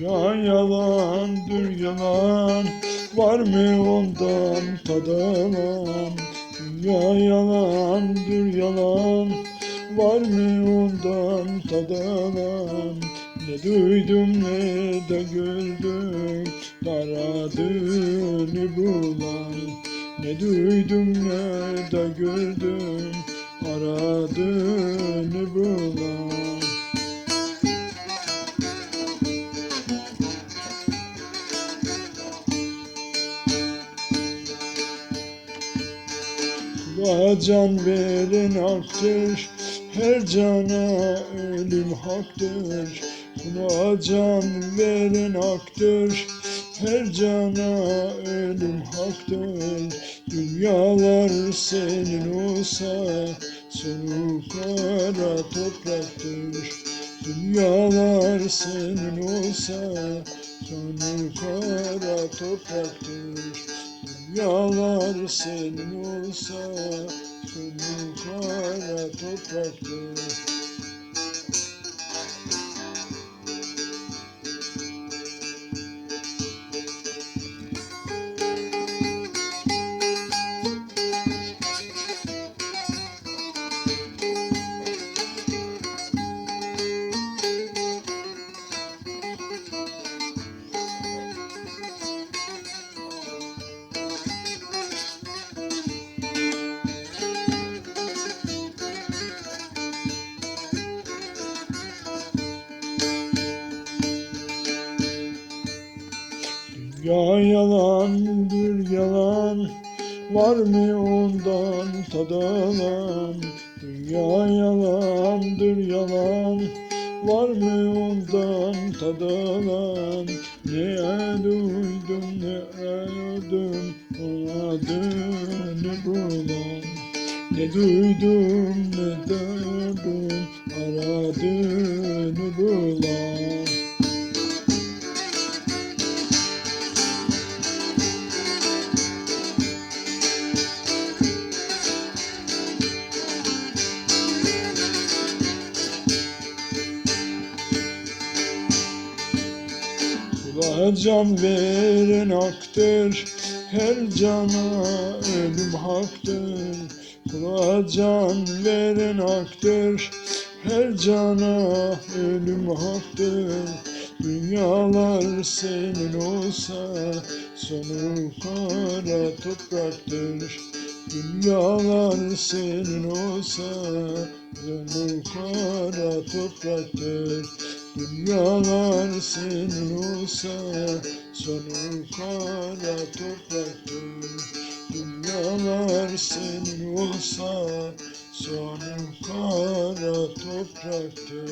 Dünya yalandır yalan Var mı ondan tadanan Dünya yalandır yalan Var mı ondan tadanan Ne duydum ne de gördüm Aradığını bulan. Ne duydum ne de gördüm Aradığını bulan Kula can veren haktır Her cana ölüm haktır. Kula can veren haktır Her cana ölüm haktır. Dünyalar senin olsa Sonu kara topraktır. Dünyalar senin olsa Sonu kara topraktır Senin olsa Sonu kara topraktır Dünya yalandır yalan Var mı ondan tadanan Dünya yalandır yalan Var mı ondan tadanan Ne duydum ne gördüm Aradığını bulan Ne duydum ne gördüm Aradığını Kula can veren haktır, her cana ölüm haktır. Kula can veren haktır, her cana ölüm haktır. Dünyalar senin olsa, sonu kara topraktır. Dünyalar senin olsa, sonu kara topraktır. Dünyalar senin olsa sonu kara topraktır. Dünyalar senin olsa sonu kara topraktır.